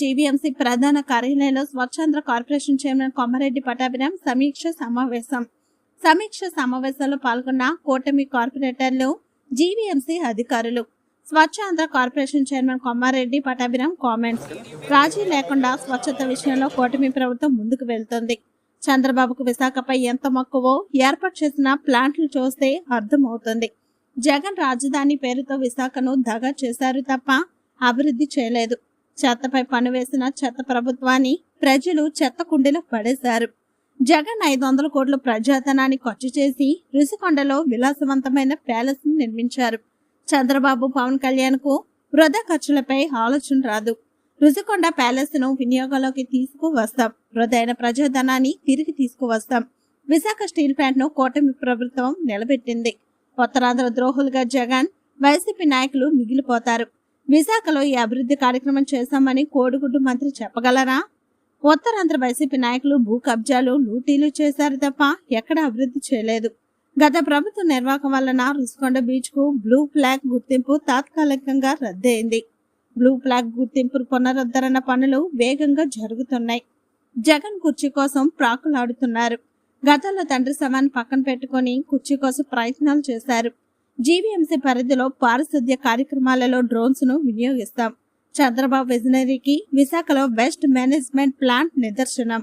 GVMC ప్రధాన కార్యాలయంలో Swachhandhra corporation chairman Kommareddy Pattabhiram సమీక్ష సమావేశం. సమీక్ష సమావేశంలో పాల్గొన్న కూటమి కార్పొరేటర్లు జీవీఎంసీ అధికారులు. Swachhandhra corporation chairman Kommareddy Pattabhiram comments. రాజీ లేకుండా స్వచ్ఛత విషయంలో కూటమి ప్రభుత్వం ముందుకు వెళ్తుంది. చంద్రబాబుకు విశాఖపై ఎంత మక్కువో ఏర్పాటు చేసిన ప్లాంట్లు చూస్తే అర్థమవుతుంది. జగన్ రాజధాని పేరుతో విశాఖను దగా చేశారు తప్ప అభివృద్ధి చేయలేదు. చెత్తపై పన్ను వేసిన చెత్త ప్రభుత్వాన్ని ప్రజలు చెత్త కుండీలో పడేశారు. జగన్ ఐదు వందల కోట్ల ప్రజాధనాన్ని ఖర్చు చేసి రుషికొండలో విలాసవంతమైన ప్యాలెస్ నిర్మించారు. చంద్రబాబు పవన్ కళ్యాణ్కు వృధా ఖర్చులపై ఆలోచన రాదు. రుషికొండ ప్యాలెస్ను వినియోగంలోకి తీసుకువస్తాం. వృధైన ప్రజాధనాన్ని తిరిగి తీసుకువస్తాం. విశాఖ స్టీల్ ప్లాంట్ను కూటమి ప్రభుత్వం నిలబెట్టింది. ఉత్తరాంధ్ర ద్రోహులుగా జగన్ వైసీపీ నాయకులు మిగిలిపోతారు. విశాఖలో ఈ అభివృద్ధి కార్యక్రమం చేశామని కోడిగుడ్డు మంత్రి చెప్పగలరా? ఉత్తరాంధ్ర వైసీపీ నాయకులు భూ కబ్జాలు లూటీలు చేశారు తప్ప ఎక్కడ అభివృద్ధి చేయలేదు. గత ప్రభుత్వ నిర్వాహకం వలన రుషికొండ బీచ్కు బ్లూ ఫ్లాగ్ గుర్తింపు తాత్కాలికంగా రద్దయింది. బ్లూ ఫ్లాగ్ గుర్తింపు పునరుద్ధరణ పనులు వేగంగా జరుగుతున్నాయి. జగన్ కుర్చీ కోసం ప్రాకులాడుతున్నారు. గతంలో తండ్రి సమాన్ పక్కన పెట్టుకొని కుర్చీ కోసం ప్రయత్నాలు చేశారు. జీవీఎంసీ పరిధిలో పారిశుద్ధ్య కార్యక్రమాలలో డ్రోన్స్ను వినియోగిస్తాం. చంద్రబాబు విజనరీకి విశాఖలో బెస్ట్ మేనేజ్మెంట్ ప్లాంట్ నిదర్శనం.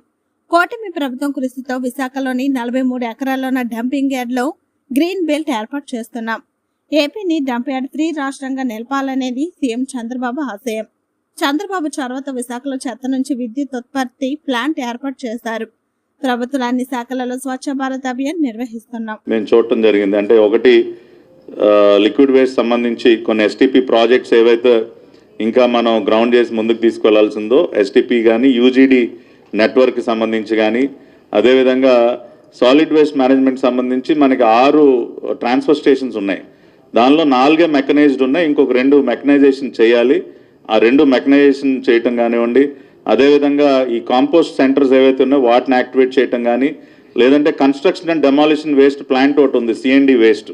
కోటమి ప్రభుత్వం కృషితో విశాఖలోని నలభై మూడు ఎకరాల్లోన డంపింగ్ యార్డ్లో గ్రీన్ బెల్ట్ ఏర్పాటు చేస్తున్నాం. ఏపీని డంప్ యార్డ్ ఫ్రీ రాష్ట్రంగా నిలపాలనేది సీఎం చంద్రబాబు ఆశయం. చంద్రబాబు చొరవతో విశాఖలో చెత్త నుంచి విద్యుత్ ఉత్పత్తి ప్లాంట్ ఏర్పాటు చేశారు. ప్రభుత్వం అన్ని శాఖలలో స్వచ్ఛ భారత్ అభియాన్ నిర్వహిస్తున్నాం. మేము చూడటం జరిగింది. అంటే ఒకటి లిక్విడ్ వేస్ట్ సంబంధించి కొన్ని ఎస్టీపీ ప్రాజెక్ట్స్ ఏవైతే ఇంకా మనం గ్రౌండ్ చేసి ముందుకు తీసుకెళ్ళాల్సిందో ఎస్టీపీ కానీ యూజీడీ నెట్వర్క్ సంబంధించి కానీ అదేవిధంగా సాలిడ్ వేస్ట్ మేనేజ్మెంట్ సంబంధించి మనకి ఆరు ట్రాన్స్ఫర్ స్టేషన్స్ ఉన్నాయి. దానిలో నాలుగే మెకనైజ్డ్ ఉన్నాయి ఇంకొక రెండు మెకనైజేషన్ చేయాలి. ఆ రెండు మెకనైజేషన్ చేయటం కానివ్వండి అదేవిధంగా ఈ కాంపోస్ట్ సెంటర్స్ ఏవైతే ఉన్నాయో వాటిని యాక్టివేట్ చేయటం కానీ లేదంటే construction and demolition waste plant ఒకటి ఉంది సిఎండి వేస్ట్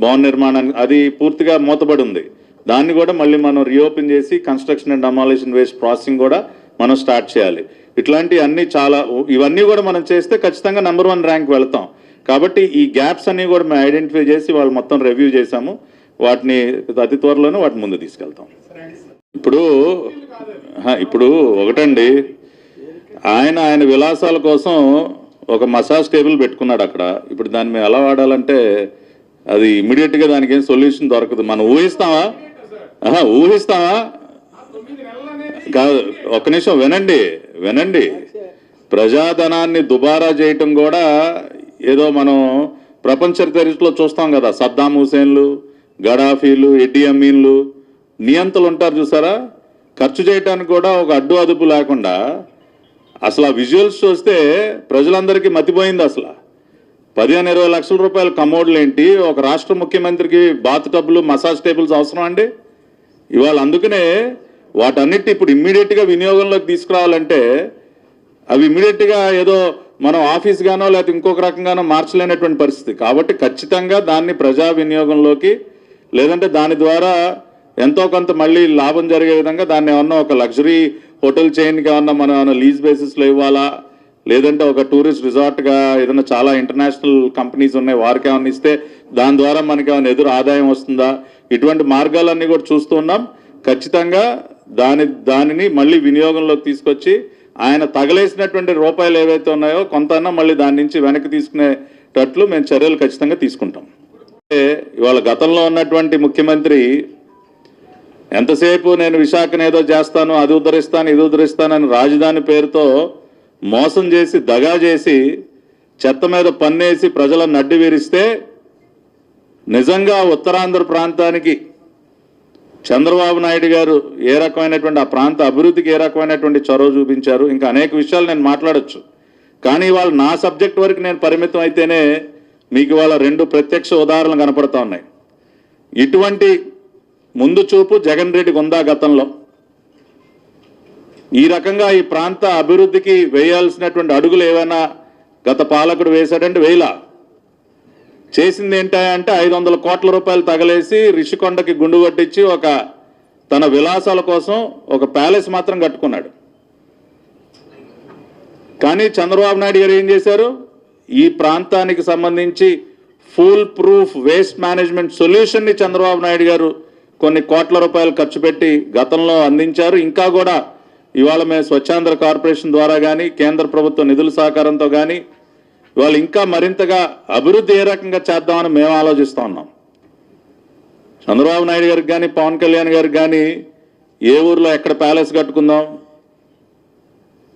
భవన నిర్మాణానికి అది పూర్తిగా మూతబడి ఉంది దాన్ని కూడా మళ్ళీ మనం రీఓపెన్ చేసి construction and demolition waste processing కూడా మనం స్టార్ట్ చేయాలి. ఇట్లాంటి అన్ని చాలా ఇవన్నీ కూడా మనం చేస్తే ఖచ్చితంగా నెంబర్ వన్ ర్యాంక్ వెళ్తాం. కాబట్టి ఈ గ్యాప్స్ అన్ని కూడా మేము ఐడెంటిఫై చేసి వాళ్ళు మొత్తం రివ్యూ చేశాము. వాటిని అతి త్వరలోనే వాటి ముందు తీసుకెళ్తాం. ఇప్పుడు ఇప్పుడు ఒకటండి. ఆయన ఆయన విలాసాల కోసం ఒక మసాజ్ టేబుల్ పెట్టుకున్నాడు అక్కడ. ఇప్పుడు దాన్ని మేము ఎలా వాడాలంటే అది ఇమీడియట్గా దానికి ఏం సొల్యూషన్ దొరకదు. మనం ఊహిస్తావా ఊహిస్తావా కాదు ఒక్క నిమిషం వినండి వినండి. ప్రజాధనాన్ని దుబారా చేయటం కూడా ఏదో మనం ప్రపంచ చరిత్రలో చూస్తాం కదా. సద్దాం హుసేన్లు గడాఫీలు ఎడ్డి అమీన్లు నియంతలు ఉంటారు చూసారా? ఖర్చు చేయడానికి కూడా ఒక అడ్డు అదుపు లేకుండా అసలు ఆ విజువల్స్ చూస్తే ప్రజలందరికీ మతిపోయింది అసలు. పదిహేను ఇరవై లక్షల రూపాయల కమోడ్లు ఏంటి? ఒక రాష్ట్ర ముఖ్యమంత్రికి బాత్ టబ్లు మసాజ్ టేబుల్స్ అవసరం అండి? ఇవాళ అందుకనే వాటన్నిటి ఇప్పుడు ఇమ్మీడియట్గా వినియోగంలోకి తీసుకురావాలంటే అవి ఇమ్మీడియట్గా ఏదో మనం ఆఫీస్ గానో లేకపోతే ఇంకొక రకంగానో మార్చలేనటువంటి పరిస్థితి. కాబట్టి ఖచ్చితంగా దాన్ని ప్రజా వినియోగంలోకి లేదంటే దాని ద్వారా ఎంతో కొంత మళ్ళీ లాభం జరిగే విధంగా దాన్ని ఏమన్నా ఒక లగ్జరీ హోటల్ చైన్కి ఏమన్నా మనం ఏమన్నా లీజ్ బేసిస్లో ఇవ్వాలా? లేదంటే ఒక టూరిస్ట్ రిసార్ట్గా ఏదైనా చాలా ఇంటర్నేషనల్ కంపెనీస్ ఉన్నాయి వారికి ఏమైనా ఇస్తే దాని ద్వారా మనకి ఏమైనా ఎదురు ఆదాయం వస్తుందా? ఇటువంటి మార్గాలన్నీ కూడా చూస్తున్నాం ఖచ్చితంగా దాని దానిని మళ్ళీ వినియోగంలోకి తీసుకొచ్చి ఆయన తగలేసినటువంటి రూపాయలు ఏవైతే ఉన్నాయో కొంత మళ్ళీ దాని నుంచి వెనక్కి తీసుకునేటట్లు మేము చర్యలు ఖచ్చితంగా తీసుకుంటాం. అంటే ఇవాళ గతంలో ఉన్నటువంటి ముఖ్యమంత్రి ఎంతసేపు నేను విశాఖను ఏదో చేస్తాను అది ఉద్ధరిస్తాను ఇది ఉద్ధరిస్తానని రాజధాని పేరుతో మోసం చేసి దగా చేసి చెత్త మీద పన్నేసి ప్రజలను నడ్డి వీరిస్తే నిజంగా ఉత్తరాంధ్ర ప్రాంతానికి చంద్రబాబు నాయుడు గారు ఏ రకమైనటువంటి ఆ ప్రాంత అభివృద్ధికి ఏ రకమైనటువంటి చొరవ చూపించారు? ఇంకా అనేక విషయాలు నేను మాట్లాడొచ్చు. కానీ ఇవాళ నా సబ్జెక్ట్ వరకు నేను పరిమితం అయితేనే మీకు ఇవాళ రెండు ప్రత్యక్ష ఉదాహరణలు కనపడుతూ ఉన్నాయి. ఇటువంటి ముందు చూపు జగన్ రెడ్డికి ఉందా గతంలో. ఈ రకంగా ఈ ప్రాంత అభివృద్ధికి వేయాల్సినటువంటి అడుగులు ఏమైనా గత పాలకుడు వేశాడంటే వేలా చేసింది ఏంటంటే ఐదు వందల కోట్ల రూపాయలు తగలేసి రిషికొండకి గుండు కొట్టించి ఒక తన విలాసాల కోసం ఒక ప్యాలెస్ మాత్రం కట్టుకున్నాడు. కానీ చంద్రబాబు నాయుడు గారు ఏం చేశారు? ఈ ప్రాంతానికి సంబంధించి ఫుల్ ప్రూఫ్ వేస్ట్ మేనేజ్మెంట్ సొల్యూషన్ని చంద్రబాబు నాయుడు గారు కొన్ని కోట్ల రూపాయలు ఖర్చు పెట్టి గతంలో అందించారు. ఇంకా కూడా ఇవాళ మేము స్వచ్ఛాంధ్ర కార్పొరేషన్ ద్వారా కానీ కేంద్ర ప్రభుత్వ నిధుల సహకారంతో కానీ ఇవాళ ఇంకా మరింతగా అభివృద్ధి ఏ రకంగా చేద్దామని మేము ఆలోచిస్తూ ఉన్నాం. చంద్రబాబు నాయుడు గారికి కానీ పవన్ కళ్యాణ్ గారికి కానీ ఏ ఊర్లో ఎక్కడ ప్యాలెస్ కట్టుకుందాం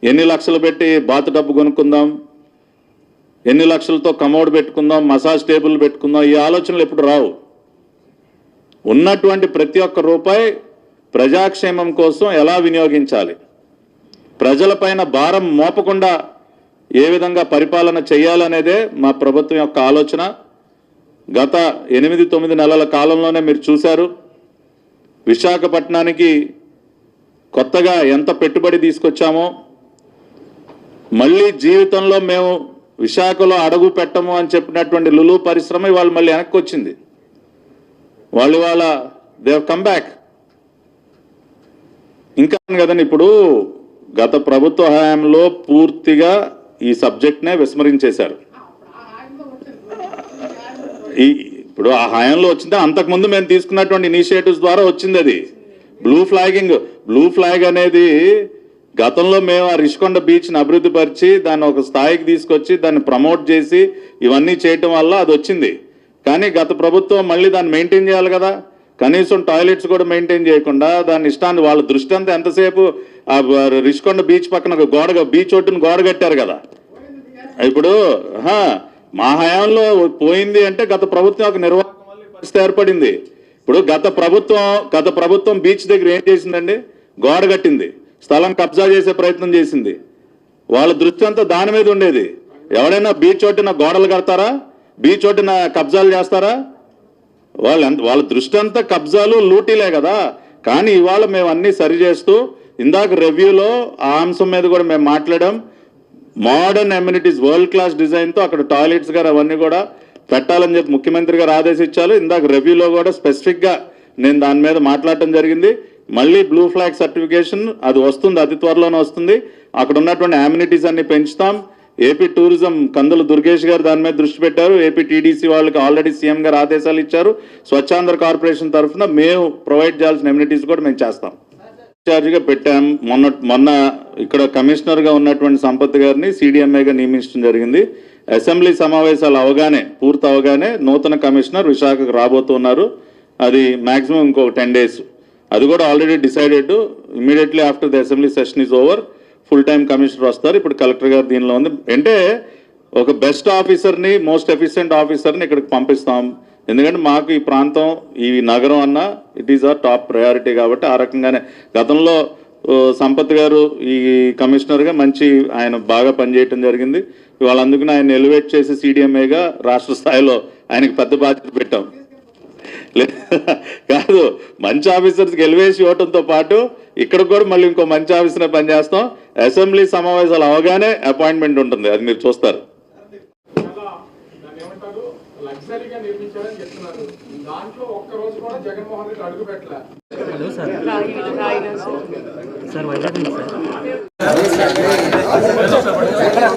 ఎన్ని లక్షలు పెట్టి బాత్ డబ్బు కొనుక్కుందాం ఎన్ని లక్షలతో కమోడ్ పెట్టుకుందాం మసాజ్ టేబుల్ పెట్టుకుందాం ఈ ఆలోచనలు ఎప్పుడు రావు. ఉన్నటువంటి ప్రతి ఒక్క రూపాయి ప్రజాక్షేమం కోసం ఎలా వినియోగించాలి? ప్రజలపైన భారం మోపకుండా ఏ విధంగా పరిపాలన చేయాలనేదే మా ప్రభుత్వం యొక్క ఆలోచన. గత ఎనిమిది తొమ్మిది నెలల కాలంలోనే మీరు చూశారు. విశాఖపట్నానికి కొత్తగా ఎంత పెట్టుబడి తీసుకొచ్చామో మళ్ళీ జీవితంలో మేము విశాఖలో అడుగు పెట్టము అని చెప్పినటువంటి లులు పరిశ్రమ ఇవాళ మళ్ళీ వెనక్కి వచ్చింది. వాళ్ళు ఇవాళ దేవ్ కమ్ బ్యాక్ ఇంకా కదండి ఇప్పుడు గత ప్రభుత్వ హయాంలో పూర్తిగా ఈ సబ్జెక్ట్నే విస్మరించేశారు. ఈ ఇప్పుడు ఆ హయాంలో వచ్చింది అంతకుముందు మేము తీసుకున్నటువంటి ఇనిషియేటివ్స్ ద్వారా వచ్చింది అది. బ్లూ ఫ్లాగింగ్ బ్లూ ఫ్లాగ్ అనేది గతంలో మేము ఆ రిషికొండ బీచ్ని అభివృద్ధి పరిచి దాన్ని ఒక స్థాయికి తీసుకొచ్చి దాన్ని ప్రమోట్ చేసి ఇవన్నీ చేయటం వల్ల అది వచ్చింది. కానీ గత ప్రభుత్వం మళ్ళీ దాన్ని మెయింటైన్ చేయాలి కదా. కనీసం టాయిలెట్స్ కూడా మెయింటైన్ చేయకుండా దాని ఇష్టాన్ని వాళ్ళ దృష్టి అంతా ఎంతసేపు రిషికొండ బీచ్ పక్కన ఒక గోడ బీచ్ ఒట్టును గోడ కట్టారు కదా. ఇప్పుడు హా, మా హయాంలో పోయింది అంటే గత ప్రభుత్వం ఒక నిర్వాహక పరిస్థితి ఏర్పడింది. ఇప్పుడు గత ప్రభుత్వం గత ప్రభుత్వం బీచ్ దగ్గర ఏం చేసిందండి? గోడ కట్టింది. స్థలం కబ్జా చేసే ప్రయత్నం చేసింది. వాళ్ళ దృష్టి అంతా దాని మీద ఉండేది. ఎవరైనా బీచ్ ఒట్టిన గోడలు కడతారా? బీచ్ ఒట్టిన కబ్జాలు చేస్తారా? వాళ్ళ వాళ్ళ దృష్టి అంతా కబ్జాలు లూటీలే కదా. కానీ ఇవాళ మేము అన్నీ సరి చేస్తూ ఇందాక రివ్యూలో ఆ అంశం మీద కూడా మేము మాట్లాడాం. మోడర్న్ అమ్యూనిటీస్ వరల్డ్ క్లాస్ డిజైన్తో అక్కడ టాయిలెట్స్ గారు అవన్నీ కూడా పెట్టాలని చెప్పి ముఖ్యమంత్రి గారు ఆదేశించారు. ఇందాక రివ్యూలో కూడా స్పెసిఫిక్గా నేను దాని మీద మాట్లాడటం జరిగింది. మళ్ళీ బ్లూ ఫ్లాగ్ సర్టిఫికేషన్ అది వస్తుంది అతి త్వరలోనే వస్తుంది. అక్కడ ఉన్నటువంటి అమ్యూనిటీస్ అన్ని పెంచుతాం. ఏపీ టూరిజం కందుల దుర్గేష్ గారు దాని మీద దృష్టి పెట్టారు. ఏపీ టీడీసీ వాళ్ళకి ఆల్రెడీ సీఎం గారు ఆదేశాలు ఇచ్చారు. స్వచ్ఛాంధ్ర కార్పొరేషన్ తరఫున మేము ప్రొవైడ్ చేయాల్సిన ఎమ్యూనిటీస్ కూడా మేము చేస్తాం. ఇన్ఛార్జిగా పెట్టాం. మొన్న మొన్న ఇక్కడ కమిషనర్గా ఉన్నటువంటి సంపత్ గారిని సీడీఎంఏగా నియమించడం జరిగింది. అసెంబ్లీ సమావేశాలు అవగానే పూర్తి అవగానే నూతన కమిషనర్ విశాఖకు రాబోతున్నారు అది మ్యాక్సిమం ఇంకో టెన్ డేస్. అది కూడా already decided. Immediately after the assembly session is over. Full time commissioner వస్తారు. ఇప్పుడు కలెక్టర్ గారు దీనిలో ఉంది. అంటే ఒక బెస్ట్ ఆఫీసర్ని మోస్ట్ ఎఫిషియెంట్ ఆఫీసర్ని ఇక్కడికి పంపిస్తాం. ఎందుకంటే మాకు ఈ ప్రాంతం ఈ నగరం అన్న it is our top priority కాబట్టి ఆ రకంగానే. గతంలో సంపత్ గారు ఈ కమిషనర్గా మంచి ఆయన బాగా పనిచేయటం జరిగింది. ఇవాళ అందుకని ఆయన ఎలివేట్ చేసి సీడీఎంఏగా రాష్ట్ర స్థాయిలో ఆయనకి పెద్ద బాధ్యత పెట్టాం. లే- కాదు మంచి ఆఫీసర్స్కి ఎలివేసి ఇవ్వటంతో పాటు ఇక్కడ కూడా మళ్ళీ ఇంకో మంచి ఆఫీసర్ పనిచేస్తాం అసెంబ్లీ సమావేశాలు అవగానే అపాయింట్మెంట్ ఉంటుంది అది మీరు చూస్తారు సార్